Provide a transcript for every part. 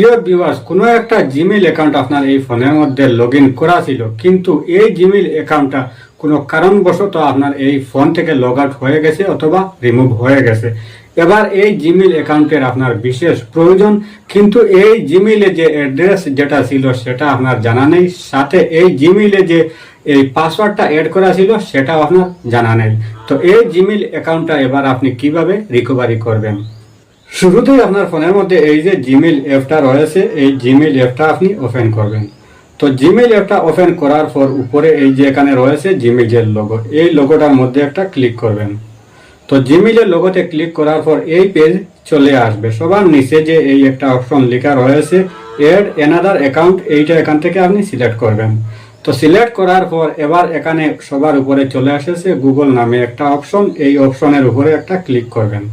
প্রিয় ভিউয়ার্স কোনো একটা জিমেল অ্যাকাউন্ট আপনার এই ফোনের মধ্যে লগ করা ছিল, কিন্তু এই জিমেল অ্যাকাউন্টটা কোনো কারণবশত আপনার এই ফোন থেকে লগ আউট হয়ে গেছে অথবা রিমুভ হয়ে গেছে। এবার এই জিমেল অ্যাকাউন্টের আপনার বিশেষ প্রয়োজন, কিন্তু এই জিমেলে যে অ্যাড্রেস যেটা ছিল সেটা আপনার জানা নেই, সাথে এই জিমেলে যে এই পাসওয়ার্ডটা অ্যাড করা ছিল সেটাও আপনার জানা নেই। তো এই জিমেল অ্যাকাউন্টটা এবার আপনি কীভাবে রিকভারি করবেন? শুরুতেই আপনার ফোনের মধ্যে এই যে জিমেল অ্যাপটা রয়েছে, এই জিমেল অ্যাপটা আপনি ওপেন করবেন। তো জিমেল অ্যাপটা ওপেন করার পর উপরে এই যে এখানে রয়েছে জিমেইলের লোগো এই লোগোটার মধ্যে একটা ক্লিক করবেন। তো জিমেইলের লোগোতে ক্লিক করার পর এই পেজ চলে আসবে। সবার নিচে যে এই একটা অপশন লেখা রয়েছে এড এনাদার অ্যাকাউন্ট এইটা এখান থেকে আপনি সিলেক্ট করবেন। তো সিলেক্ট করার পর এবার এখানে সবার উপরে চলে আসেছে গুগল নামে একটা অপশন এই অপশনের উপরে একটা ক্লিক করবেন।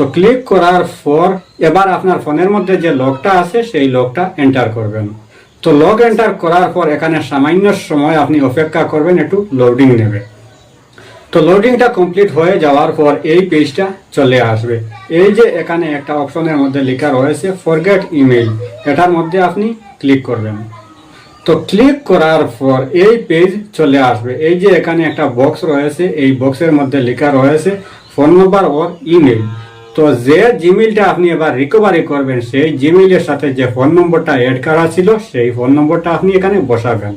তো ক্লিক করার পর এবার আপনার ফোনের মধ্যে যে লকটা আছে, সেই লকটা এন্টার করবেন। তো লক এন্টার করার পর এখানে সামান্য সময় আপনি অপেক্ষা করবেন, একটু লোডিং নেবে। তো লোডিংটা কমপ্লিট হয়ে যাওয়ার পর এই পেজটা চলে আসবে। এই যে এখানে একটা অপশনের মধ্যে লেখা রয়েছে ফরগেট ইমেল এটার মধ্যে আপনি ক্লিক করবেন। তো ক্লিক করার পর এই পেজ চলে আসবে। এই যে এখানে একটা বক্স রয়েছে, এই বক্সের মধ্যে লেখা রয়েছে ফোন নম্বর ও ইমেল তো যে জিমেলটা আপনি এবার রিকভারি করবেন, সেই জিমেইলের সাথে যে ফোন নম্বরটা অ্যাড করা ছিল, সেই ফোন নম্বরটা আপনি এখানে বসাবেন।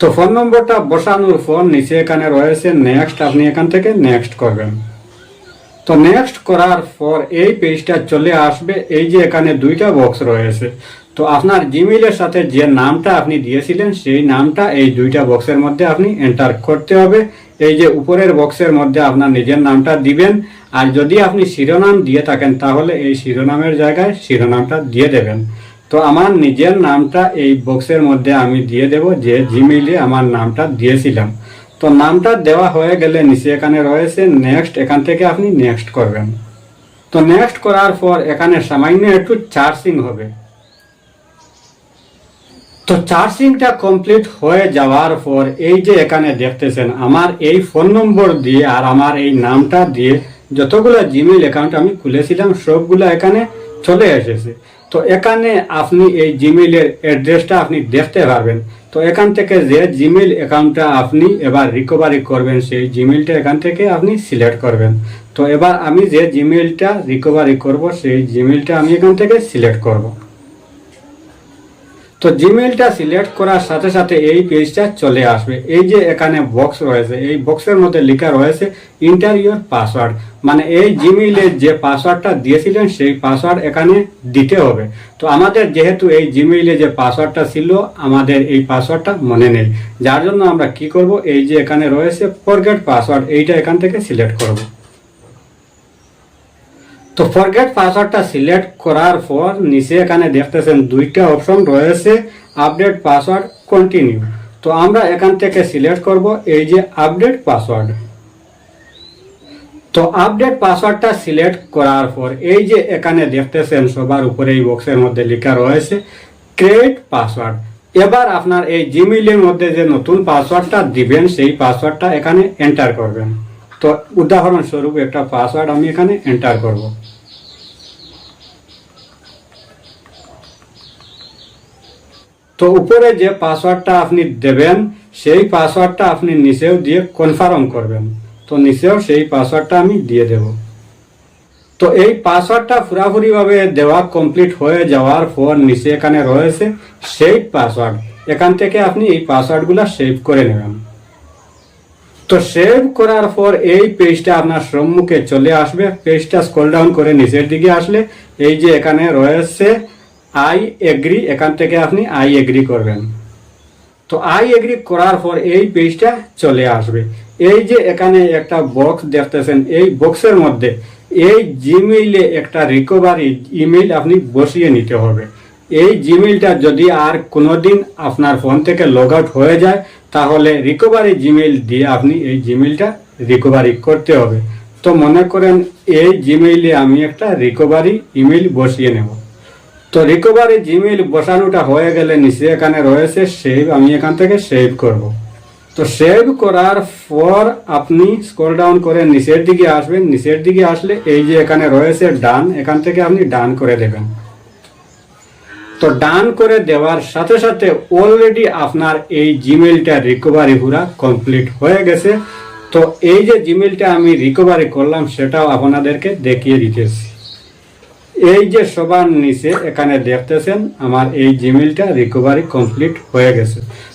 তো ফোন নম্বরটা বসানোর ফোন নিচে এখানে রয়েছে নেক্সট আপনি এখান থেকে নেক্সট করবেন। তো নেক্সট করার পর এই পেজটা চলে আসবে, এই যে এখানে দুইটা বক্স রয়েছে। তো আপনার জিমেইলের সাথে যে নামটা আপনি দিয়েছিলেন, সেই নামটা এই দুইটা বক্সের মধ্যে আপনি এন্টার করতে হবে। এই যে উপরের বক্সের মধ্যে আপনার নিজের নামটা দিবেন, আর যদি আপনি শিরোনাম দিয়ে থাকেন, তাহলে এই শিরোনামের জায়গায় শিরোনামটা দিয়ে দেবেন। তো আমার নিজের নামটা এই বক্সের মধ্যে আমি দিয়ে দেব, যে জিমেইলে আমার নামটা দিয়েছিলাম। তো নামটা দেওয়া হয়ে গেলে নিচে এখানে রয়েছে, নেক্সট, এখান থেকে আপনি নেক্সট করবেন। তো নেক্সট করার পর এখানে সামান্য একটু চার্জিং হবে। তো চার্জিংটা কমপ্লিট হয়ে যাওয়ার পর এই যে এখানে দেখতেছেন, আমার এই ফোন নম্বর দিয়ে আর আমার এই নামটা দিয়ে যতগুলো জিমেইল অ্যাকাউন্ট আমি খুলেছিলাম, সবগুলো এখানে চলে এসেছে। তো এখানে আপনি এই জিমেইলের অ্যাড্রেসটা আপনি দেখতে পারবেন। তো এখান থেকে যে জিমেইল অ্যাকাউন্টটা আপনি এবার রিকভারি করবেন, সেই জিমেইলটা এখান থেকে আপনি সিলেক্ট করবেন। তো এবার আমি যে জিমেইলটা রিকভারি করব, সেই জিমেইলটা আমি এখান থেকে সিলেক্ট করব। তো জিমেইলটা সিলেক্ট করার সাথে সাথে এই পেজটা চলে আসবে। এই যে এখানে বক্স রয়েছে, এই বক্সের মধ্যে লেখা রয়েছে ইন্টার ইউর পাসওয়ার্ড মানে এই জিমেইলের যে পাসওয়ার্ডটা দিয়েছিলেন, সেই পাসওয়ার্ড এখানে দিতে হবে। তো আমাদের যেহেতু এই জিমেইলে যে পাসওয়ার্ডটা ছিল, আমাদের এই পাসওয়ার্ডটা মনে নেই। যার জন্য আমরা কি করব? এই যে এখানে রয়েছে ফরগেট পাসওয়ার্ড এইটা এখান থেকে সিলেক্ট করব। তো ফরগেট পাসওয়ার্ডটা সিলেক্ট করার পর নিচে এখানে দেখতেছেন দুইটা অপশন রয়েছে আপডেট পাসওয়ার্ড কন্টিনিউ তো আমরা এখান থেকে সিলেক্ট করব এই যে আপডেট পাসওয়ার্ড তো আপডেট পাসওয়ার্ডটা সিলেক্ট করার পর এই যে এখানে দেখতেছেন সবার উপরে এই বক্সের মধ্যে লেখা রয়েছে ক্রিয়েট পাসওয়ার্ড এবার আপনার এই জিমেইলের মধ্যে যে নতুন পাসওয়ার্ডটা দিবেন, সেই পাসওয়ার্ডটা এখানে এন্টার করবেন। তো উদাহরণস্বরূপ একটা পাসওয়ার্ড আমি এখানে এন্টার করব। তো উপরে যে পাসওয়ার্ডটা আপনি দেবেন, সেই পাসওয়ার্ডটা আপনি নিচেও দিয়ে কনফার্ম করবেন। তো নিচেও সেই পাসওয়ার্ডটা আমি দিয়ে দেব। তো এই পাসওয়ার্ডটা পুরাপুরিভাবে দেওয়া কমপ্লিট হয়ে যাওয়ার পর নিচে এখানে রয়েছে সেভ পাসওয়ার্ড এখান থেকে আপনি এই পাসওয়ার্ডগুলো সেভ করে নেবেন। তো সেভ করার পর এই পেজটা আপনার সম্মুখে চলে আসবে। পেজটা স্ক্রল ডাউন করে নিচের দিকে আসলে এই যে এখানে রয়েছে আই এগ্রি এখান থেকে আপনি আই এগ্রি করবেন। তো আই এগ্রি করার পর এই পেজটা চলে আসবে। এই যে এখানে একটা বক্স দেখতেছেন, এই বক্সের মধ্যে এই জিমেইলে একটা রিকভারি ইমেইল আপনি বসিয়ে নিতে হবে। এই জিমেলটা যদি আর কোনোদিন আপনার ফোন থেকে লগ আউট হয়ে যায়, তাহলে রিকভারি জিমেল দিয়ে আপনি এই জিমেলটা রিকভারি করতে হবে। তো মনে করেন এই জিমেইলে আমি একটা রিকভারি ইমেল বসিয়ে নেব। তো রিকভারি জিমেইল বসানোটা হয়ে গেলে নিচে এখানে রয়েছে সেভ আমি এখান থেকে সেভ করব। তো সেভ করার পর আপনি স্ক্রল ডাউন করে নিচের দিকে আসবেন। নিচের দিকে আসলে এই যে এখানে রয়েছে ডান এখান থেকে আপনি ডান করে দেবেন। তো ডান করে দেওয়ার সাথে সাথে অলরেডি আপনার এই জিমেলটা রিকভারি পুরা কমপ্লিট হয়ে গেছে। তো এই যে জিমেলটা আমি রিকভারি করলাম, সেটাও আপনাদেরকে দেখিয়ে দিতেছি। এই যে সবার নিচে এখানে দেখতেছেন, আমার এই জিমেলটা রিকভারি কমপ্লিট হয়ে গেছে।